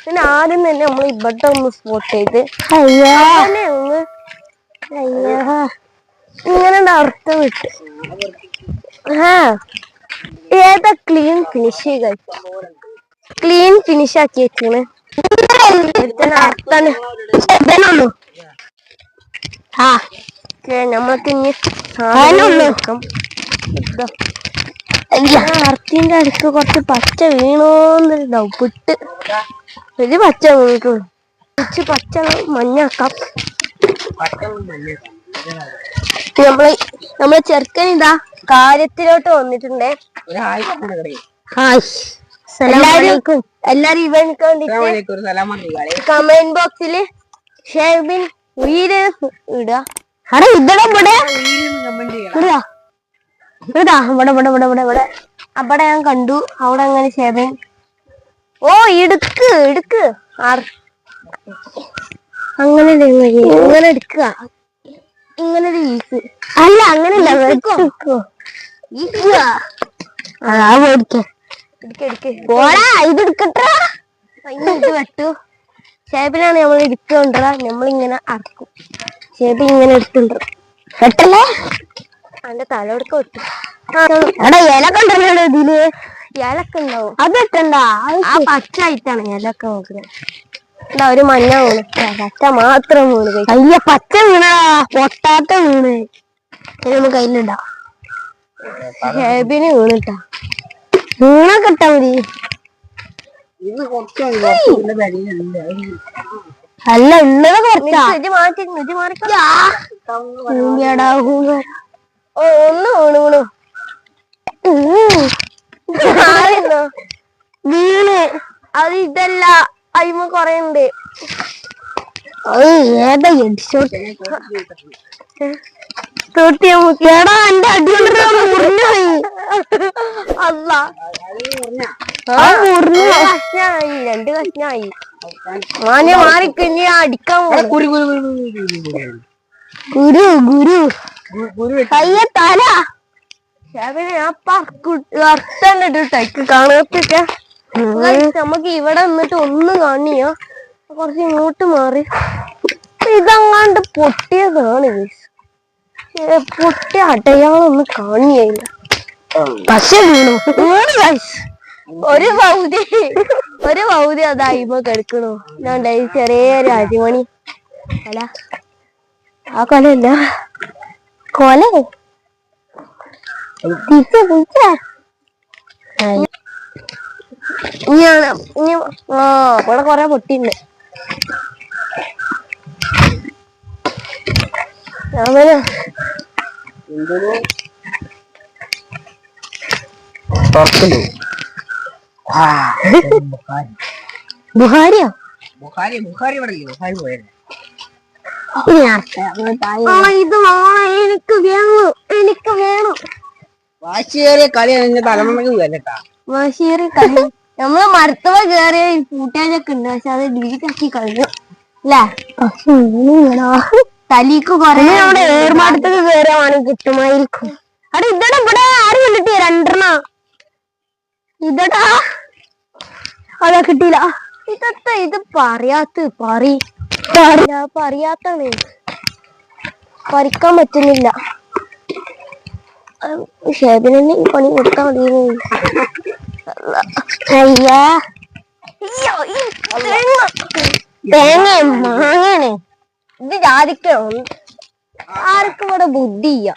പിന്നെ ആദ്യം തന്നെ നമ്മൾ ഇവിടെ ഒന്ന് സ്പോട്ട് ചെയ്ത് അങ്ങനെ ഒന്ന് ഇങ്ങനെ അർത്ഥം വിട്ട്. ആ. ഏതാ ക്ലീൻ ഫിനിഷ് ക്ലീൻ ഫിനിഷ് ആക്കി വെച്ചാണ് അർത്ഥാണ് ആ. നമ്മൾക്ക് ഇനി അർത്തിന്റെ അടുക്ക് കുറച്ച് പച്ച വീണോന്നൊരു പുട്ട് വലിയ പച്ച വീണിട്ടുള്ളൂ കുറച്ച് പച്ച മഞ്ഞാക്കാം. നമ്മൾ നമ്മളെ ചെറുക്കൻ ഇതാ കാര്യത്തിലോട്ട് വന്നിട്ടുണ്ടേ. എല്ലാരും എല്ലാരും ഇവനക്ക് വേണ്ടിട്ട് കമന്റ് ബോക്സിൽ ഷേബിൻ ഉയര് ഇടുക അടെ ഇതടെ ഇവിടാ. ഇതാ ഇവിടെ ഇവിടെ ഇവിടെ ഇവിടെ ഇവിടെ. അവിടെ ഞാൻ കണ്ടു. അവിടെ അങ്ങനെ ഷേബിൻ? ഓ ഇടുക്ക് ഇടുക്ക്. ആർ- അങ്ങനെ. ഇങ്ങനെ എടുക്കുക. ഇങ്ങനെ ഒരു ഈസ് അല്ല ഈക്കുക അതാ മേടിക്ക. എടുക്ക് എടുക്ക് പോടാ ഇത് എടുക്കട്ടെ. ഇനി ഇത് വെട്ടു. നമ്മൾ എടുക്കണ്ട നമ്മളിങ്ങനെ അറക്കും. ഷേബ് ഇങ്ങനെ എടുത്തുണ്ടോ വെട്ടല്ലേ? അതിന്റെ തലയോടൊക്കെ ഒട്ടി. എടാ ഇല കൊണ്ടുവരണോ ഇതിൽ? ഇലക്ക ഉണ്ടാവും അത് ആ പച്ച ആയിട്ടാണ് ഇലക്ക നോക്കുന്നത് എന്താ ഒരു മഞ്ഞ വീണ്. പച്ച മാത്രം വീണ് അയ്യ പച്ച വീണടാ പൊട്ടാത്ത വീണ്. ഇതൊന്നും കയ്യിലുണ്ടാ ഹേബിന് വീണിട്ടാ. വീണ കിട്ടാ മതി. അല്ല ഉള്ളത് കുറച്ചാ. മാറ്റി ഇത് ഒന്ന് വീണു വീണു. അത് ഇതല്ല. അയിമ കൊറേ ഉണ്ട്. ഏതാ ഹെഡ്ഷോട്ട് എന്റെ മുറിഞ്ഞുപോയി അല്ല. കഷ്ണായി. രണ്ട് കഷ്ണായി. മാഞ്ഞ മാറിക്കഴിഞ്ഞ അടിക്കാൻ കുരു ഗുരു ഗുരു കയ്യ തല. ഷാബിനെ ഞാൻ അർത്ഥണ്ട് ടൈക്ക് കാണാത്തൊക്കെ നമുക്ക് ഇവിടെ നിന്നിട്ട് ഒന്ന് കാണിയോ? കുറച്ച് ഇങ്ങോട്ട് മാറി. ഇതങ്ങാണ്ട് പൊട്ടിയതാണ് പൊട്ടിയ അടയാളൊന്നും കാണിയില്ല പക്ഷെ. ഒരു പൗതി. ഒരു പൗതി അതായിപ്പോ കിടക്കണു. ഞാൻ ചെറിയ രാജമണി അല്ല. ആ കൊലയല്ല കൊല. തിരിച്ച് തിരിച്ച് ഇനിയാണ് ഇനി ആ ഇവിടെ കൊറേ പൊട്ടിണ്ട് അവന് ബുഹാരിയോ? ബുഹാരി ബുഹാരി ഇവിടെ ബുഹാരി പോയത് ഇത് എനിക്ക് വേണം എനിക്ക് വേണം. വാശിയേറിയ കളി കഴിഞ്ഞ തലമുറയ്ക്ക് വരട്ടാ ബഷീറ് കളി. നമ്മൾ മരത്തവ കേറിയ കൂട്ടുകാരൊക്കെ ഉണ്ട് പക്ഷെ അത് ഡിലീറ്റ് ആക്കി കളഞ്ഞു. അല്ലേ തലീക്ക് കൊറേ അവിടെ ഏർമാടത്തേക്ക് കയറാണെങ്കിൽ കിട്ടുമായിരിക്കും. അവിടെ ഇതടാ ഇവിടെ ആരും കണ്ടിട്ട് രണ്ടെണ്ണ. ഇതടാ. അതാ കിട്ടിയില്ല ഇതത്തെ ഇത് പറയാത്ത പറി ഞാൻ പറയാത്താണ് പറിക്കാൻ പറ്റുന്നില്ല. ഷേബിനെ പണി കൊടുക്കാൻ മതി അയ്യാ തേങ്ങ. മാങ്ങാണ്. ഇത് ജാതിക്കോ ആർക്കും ഇവിടെ ബുദ്ധിയ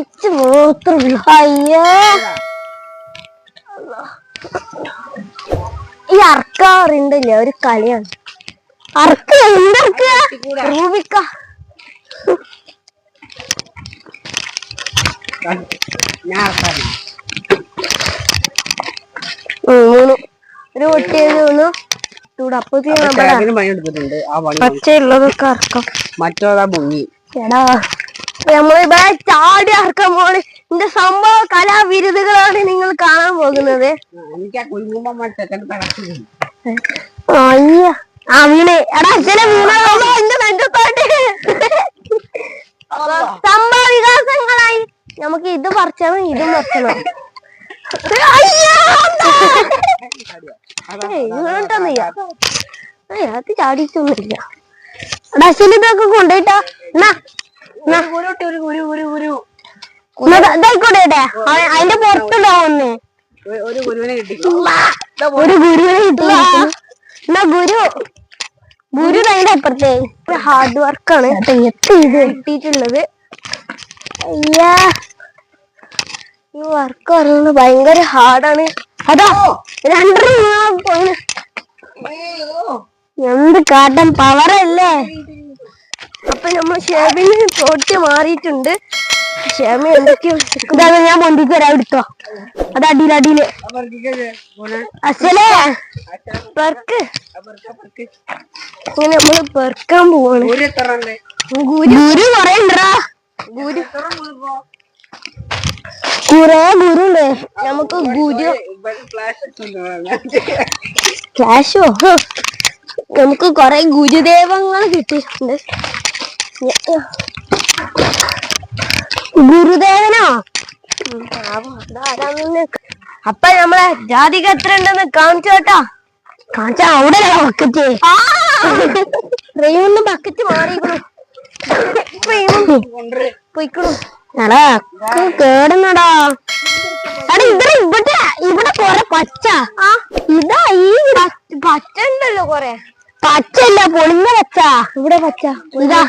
ഇച്ച് മാത്രമല്ല അയ്യോ. ഈ അർക്കാറുണ്ടല്ലേ ഒരു കളിയാണ്. ഞാൻ ആൾക്കാരാണ്. ഉം, ഒരു ഇവിടെ പച്ചയുള്ളതൊക്കെ അറക്കാം. മറ്റോതാ മുങ്ങി എടാ നമ്മളിവിടെ ചാടി അറക്കാൻ പോണ് ഇതിന്റെ സംഭവ കലാവിരുദുകളാണ് നിങ്ങൾ കാണാൻ പോകുന്നത്. അയ്യ ആ വീണ്. എടാ അച്ഛനെ വീണതോ. എന്റെ നെഞ്ചത്തോട്ട് സംഭവ വികാസങ്ങളായി. നമുക്ക് ഇത് പറിച്ചണം ഇതും പറിച്ചണം അത് ചാടിച്ചൊന്നുമില്ല ഡസിൽ ഇതൊക്കെ കൊണ്ടുപോയിട്ടാ. ഇതായിക്കോട്ടെ അതിന്റെ പുറത്തുണ്ടാവുന്നേ ഒരു ഗുരുവിനെ കിട്ടി ഒരു ഗുരുവിനെ കിട്ടി എന്നാ ഗുരു ഗുരു അതിന്റെ അപ്പുറത്തെ ഹാർഡ് വർക്കാണ് ഇത് കിട്ടിയിട്ടുള്ളത്. അയ്യാ ഈ വർക്ക് പറയുന്നത് ഭയങ്കര ഹാർഡാണ് അതാ രണ്ടര പോണ്. എന്ത് കാട്ടം പവറല്ലേ അപ്പൊ നമ്മൾ ഷേബിന് തോട്ടി മാറിയിട്ടുണ്ട്. ഷേമി എന്തൊക്കെയോ ഇതാണ് ഞാൻ പൊന്തിക്ക് വരാം എടുത്തോ. അത് അടിയിൽ അടിയിൽ. അച്ഛലേ പെർക്ക് നമ്മൾ പെർക്കാൻ പോവാണ്. ഉണ്ട് ഗുരു കൊറേ ഉണ്ടടാ ഗുരു. കുറെ ഗുരു ഉണ്ട് നമുക്ക് ഗുരു. ക്ലാഷോ? നമുക്ക് കൊറേ ഗുരുദേവങ്ങൾ കിട്ടിയിട്ടുണ്ട്. ഗുരുദേവനോ? അപ്പ നമ്മളെ ജാതിക എത്ര ഉണ്ടെന്ന് കാണിച്ചു കേട്ടാ. കാണിച്ച അവിടെ ബക്കറ്റ് റെയിന്ന് ബക്കറ്റ് മാറിക്കണു പോയിക്കണു. എടാ കേടുന്നടാ. എടാ ഇവിടെ ഇവിടെ ഇവിടെ കൊറേ പച്ച. ഇതാ ഈ പച്ച ഉണ്ടല്ലോ കൊറേ. പച്ചല്ല പൊളിഞ്ഞ പച്ച. ഇവിടെ പച്ച. ഇതാ.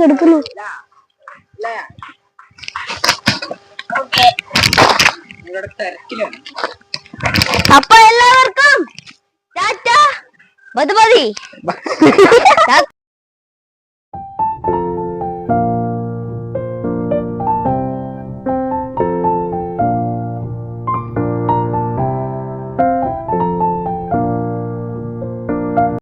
കിടക്കുന്നു അപ്പൊ എല്ലാവർക്കും ടാറ്റ. മതി മതി.